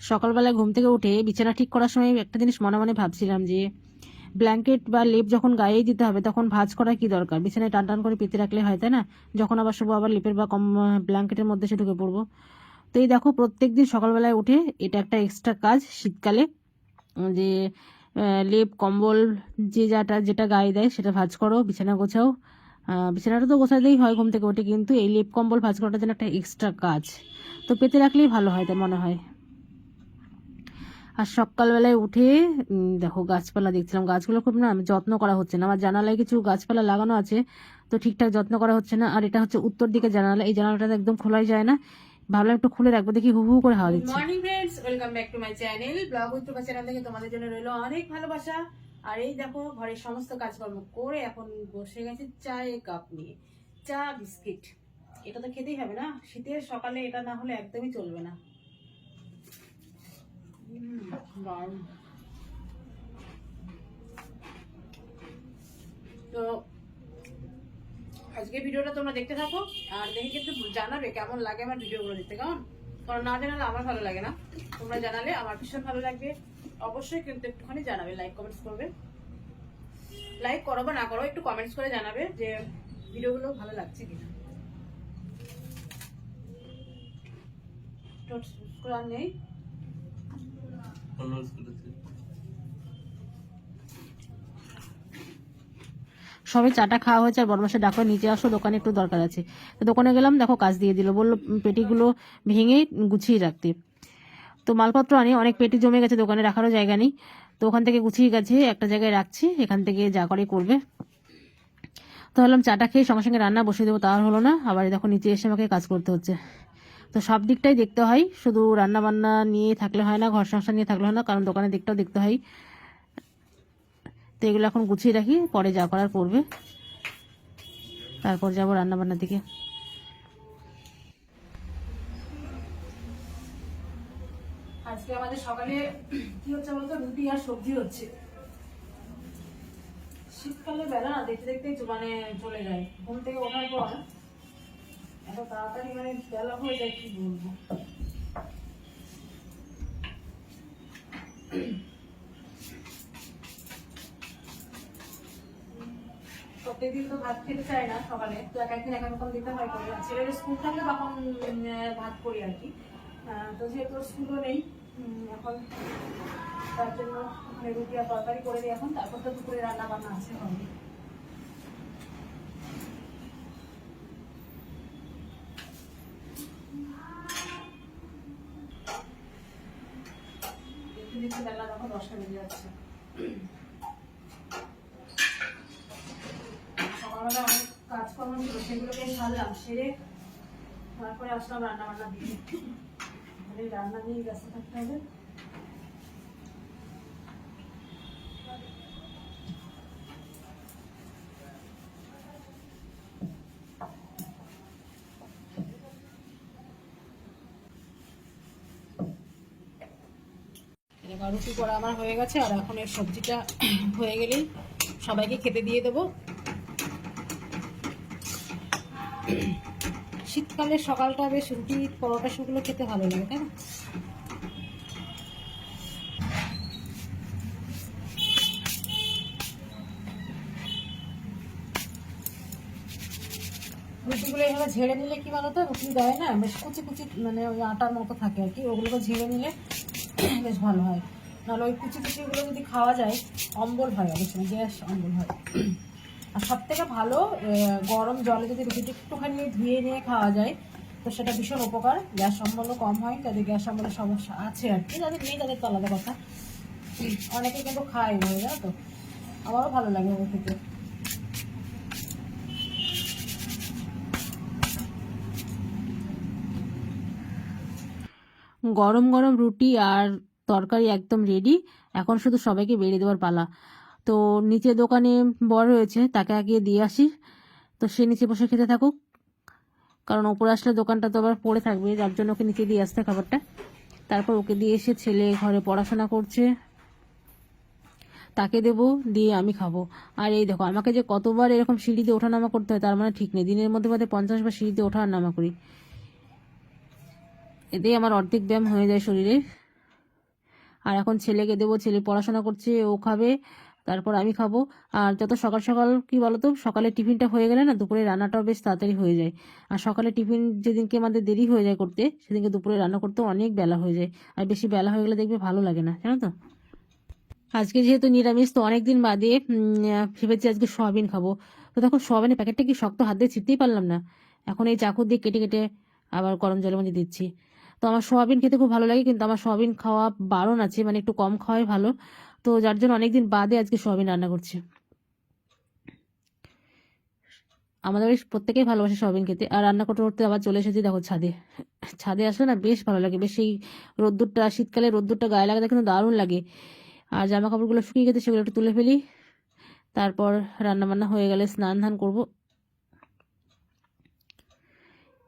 সকালবেলা ঘুম থেকে উঠে বিছানা ঠিক করার সময় একটা জিনিস মনে মনে ভাবছিলাম যে, ব্ল্যাঙ্কেট বা লেপ যখন গায়েই দিতে হবে তখন ভাঁজ করা কি দরকার? বিছানায় টান টান করে পেতে রাখলে হয়, তাই না? যখন আবার শুভ আবার লেপের বা কম ব্ল্যাঙ্কেটের মধ্যে সে ঢুকে পড়ব। তো এই দেখো প্রত্যেক দিন সকালবেলায় উঠে এটা একটা এক্সট্রা কাজ শীতকালে যে লেপ, কম্বল, যে যাটা, যেটা গায়ে দেয় সেটা ভাজ করো, বিছানা গোছাও। বিছানাটা তো গোছাতেই হয় ঘুম থেকে উঠে, কিন্তু এই লেপ, কম্বল ভাজ করাটা যেন একটা এক্সট্রা কাজ। তো পেতে রাখলেই ভালো হয় তাই মনে হয়। আর সকালবেলায় উঠে দেখো গাছপালা দেখছিলাম। গাছগুলো খুব না যত্ন করা হচ্ছে না। আমার জানালায় কিছু গাছপালা লাগানো আছে তো ঠিকঠাক যত্ন করা হচ্ছে না। আর এটা হচ্ছে উত্তর দিকে জানালা। এই জানালাটা একদম খোলাই যায় না। ভাবলাম একটু খুলে রাখব দেখি হু হু করে হাওয়া দিচ্ছে। Morning friends welcome back to my channel blog উত্তর চ্যানেল থেকে তোমাদের জন্য রইল অনেক ভালোবাসা। আর এই দেখো ঘরের সমস্ত কাজকর্ম করে এখন বসে গেছে চায়ে কাপ নিয়ে। চা বিস্কিট। এটা তো খেতেই হবে না। শীতের সকালে এটা না হলে একদমই চলবে না। তো আজকে ভিডিওটা তোমরা দেখতে থাকো, আর দেখে কিন্তু জানাবে কেমন লাগে আমার ভিডিওগুলো দেখতে, কেমন? কারণ না জানালে আমার ভালো লাগে না। তোমরা জানালে আমার ভীষণ ভালো লাগবে। অবশ্যই কিন্তু একটুখানি জানাবে লাইক কমেন্টস করবে। লাইক করো বা না করো, একটু কমেন্টস করে জানাবে যে ভিডিওগুলো ভালো লাগছে কিনা। করার নেই। সবে চাটা খাওয়া হয়েছে আর বড়মাসে ডাকো নিচে আসো, দোকানে একটু দরকার আছে। তো দোকানে গেলাম, দেখো কাজ দিয়ে দিল, বলল পেটিগুলো ভেঙে গুছিয়ে রাখতে। তো মালপত্র আনি, অনেক পেটি জমে গেছে, দোকানে রাখারও জায়গা নেই। তো ওখান থেকে গুছিয়ে গেছে একটা জায়গায় রাখছি, এখান থেকে যা করে করবে। তো ভাবলাম চাটা খেয়ে সঙ্গে সঙ্গে রান্না বসিয়ে দেবো তা আর হলো না। আবার দেখো নিচে এসে আমাকে কাজ করতে হচ্ছে। তো সব দিকটাই দেখতে হয়। শুধু রান্না বান্না নিয়ে থাকলে হয় না ঘর সংসার নিয়ে থাকলে হয় না, কারণ দোকানের দিকটাও দেখতে হয়। তো এগুলো এখন গুছিয়ে রাখি, পরে যা করার করবে। তারপর যাব রান্না বান্নার দিকে। আজকে আমাদের সকালে কি হচ্ছে বলতো? রুটি আর সবজি হচ্ছে। শীতকালে বেলা দেখতে দেখতে মানে চলে যায়। ঘুম থেকে ওঠার পর তাড়াতাড়ি মানে বেলা হয়ে যায়, কি বলব? প্রত্যেকদিন তো ভাত খেতে চায় না সকালে, তো এক একদিন এক দিতে হয় করে। স্কুল থাকলে তখন ভাত করি আর কি। তো যেহেতু স্কুলও নেই এখন তার জন্য ওখানে রুটি আর তরকারি করে দিই এখন, তারপর তো দুপুরে রান্না বান্না আছে হবে দেখতে বেলা দেখো দশটা বেজে যাচ্ছে। সকালবেলা অনেক কাজকর্ম ছিল সেগুলোকে সারলাম, সেরে তারপরে আসলাম রান্না বান্না দিয়ে রান্না নিয়ে ব্যস্ত থাকতে হবে। এবার রুটি করা আমার হয়ে গেছে, আর এখন এর সবজিটা হয়ে গেলেই সবাইকে খেতে দিয়ে দেবো। শীতকালে সকালটা বেশ রুটি, পরোটা, সেগুলো খেতে ভালো লাগে, তাই না? রুটিগুলো এভাবে ঝেড়ে নিলে কি বলতো, রুটি দেয় না বেশ কুচি কুচি মানে ওই আটার মতো থাকে আর কি, ওগুলোকে ঝেড়ে নিলে বেশ ভালো হয়। নাহলে ওই কুচি কুচিগুলো যদি খাওয়া যায়, অম্বল হয় অনেক সময়, গ্যাস অম্বল হয়। আর সব থেকে ভালো গরম জলে যদি রুটিটা একটুখানি ধুয়ে নিয়ে খাওয়া যায়, তো সেটা ভীষণ উপকার। গ্যাস অম্বলও কম হয়, যাদের গ্যাস অম্বলের সমস্যা আছে আর কি, যাদের নেই তাদের তো আলাদা কথা। অনেকে কিন্তু খায় জানো তো? আমারও ভালো লাগে ওগুলো খেতে। গরম গরম রুটি আর তরকারি একদম রেডি এখন শুধু সবাইকে বেরিয়ে দেওয়ার পালা। তো নিচে দোকানে বর রয়েছে, তাকে আগে দিয়ে আসি। তো সে নিচে বসে খেতে থাকুক। কারণ ওপরে আসলে দোকানটা তো আবার পড়ে থাকবে, যার জন্য ওকে নিচে দিয়ে আসতে খাবারটা। তারপর ওকে দিয়ে এসে ছেলে ঘরে পড়াশোনা করছে। তাকে দেবো, দিয়ে আমি খাব। আর এই দেখো, আমাকে যে কতবার এরকম সিঁড়িতে ওঠানামা করতে হয় তার মানে ঠিক নেই। দিনের মধ্যে মধ্যে পঞ্চাশ বার সিঁড়িতে ওঠা নামা করি। এতেই আমার অর্ধেক ব্যায়াম হয়ে যায় শরীরে। আর এখন ছেলেকে দেবো, ছেলে পড়াশোনা করছে, ও খাবে, তারপর আমি খাব। আর যত সকাল সকাল, কি বলতো, সকালে টিফিনটা হয়ে গেলে না, দুপুরে রান্নাটাও বেশ তাড়াতাড়ি হয়ে যায়। আর সকালে টিফিন যেদিনকে আমাদের দেরি হয়ে যায় করতে, সেদিনকে দুপুরে রান্না করতে অনেক বেলা হয়ে যায়। আর বেশি বেলা হয়ে গেলে দেখবে ভালো লাগে না, জানো তো? আজকে যেহেতু নিরামিষ, তো অনেকদিন বাদে ভেবেছি আজকে সোয়াবিন খাব। তো তখন সোয়াবিনের প্যাকেটটা কি শক্ত হাত দিয়ে ছিটতেই পারলাম না। এখন এই চাকু দিয়ে কেটে কেটে আবার গরম জলের মধ্যে দিচ্ছি। তো আমার সোয়াবিন খেতে খুব ভালো লাগে, কিন্তু আমার সোয়াবিন খাওয়া বারণ আছে মানে একটু কম খাওয়াই ভালো। তো যার জন্য অনেকদিন বাদে আজকে সোয়াবিন রান্না করছি। আমাদের বাড়ির প্রত্যেকেই ভালোবাসে সোয়াবিন খেতে, আর রান্না করতে করতে আবার চলে এসেছি দেখো ছাদে। ছাদে আসলে না বেশ ভালো লাগে, বেশ এই রোদ্দুরটা, শীতকালে রোদ্দুরটা গায়ে লাগাতে কিন্তু দারুণ লাগে। আর জামা কাপড়গুলো শুকিয়ে গেছে, সেগুলো একটু তুলে ফেলি। তারপর রান্না বান্না হয়ে গেলে স্নান ধান করব।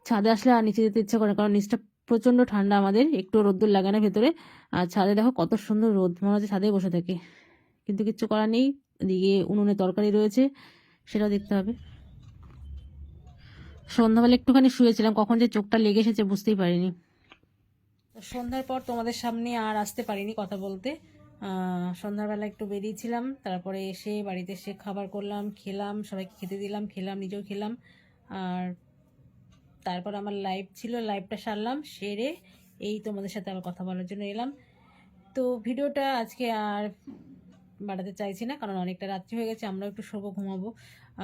ছাদে আসলে আর নিচে যেতে ইচ্ছা করে কারণ নিচটা প্রচণ্ড ঠান্ডা আমাদের, একটু রোদ্দুর লাগে না ভেতরে। আর ছাদে দেখো কত সুন্দর রোদ, মনে হচ্ছে ছাদে বসে থাকে। কিন্তু কিচ্ছু করার নেই, এদিকে উনুনে তরকারি রয়েছে, সেটাও দেখতে হবে। সন্ধ্যাবেলা একটুখানি শুয়েছিলাম, কখন যে চোখটা লেগে এসেছে বুঝতেই পারিনি। সন্ধ্যার পর তোমাদের সামনে আর আসতে পারিনি কথা বলতে। সন্ধ্যাবেলা একটু বেরিয়েছিলাম, তারপরে এসে বাড়িতে এসে খাবার করলাম, খেলাম, সবাইকে খেতে দিলাম, খেলাম, নিজেও খেলাম। আর তারপর আমার লাইভ ছিল লাইভটা সারলাম, সেরে এই তোমাদের সাথে আবার কথা বলার জন্য এলাম। তো ভিডিওটা আজকে আর বাড়াতে চাইছি না, কারণ অনেকটা রাত্রি হয়ে গেছে, আমরাও একটু শোবো, ঘুমাবো।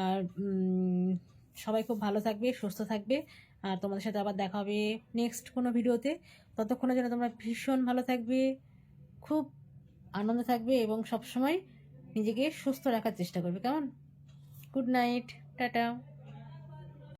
আর সবাই খুব ভালো থাকবে, সুস্থ থাকবে। আর তোমাদের সাথে আবার দেখা হবে নেক্সট কোনো ভিডিওতে। ততক্ষণে যেন তোমরা ভীষণ ভালো থাকবে, খুব আনন্দ থাকবে এবং সবসময় নিজেকে সুস্থ রাখার চেষ্টা করবে। কেমন? Good night tata.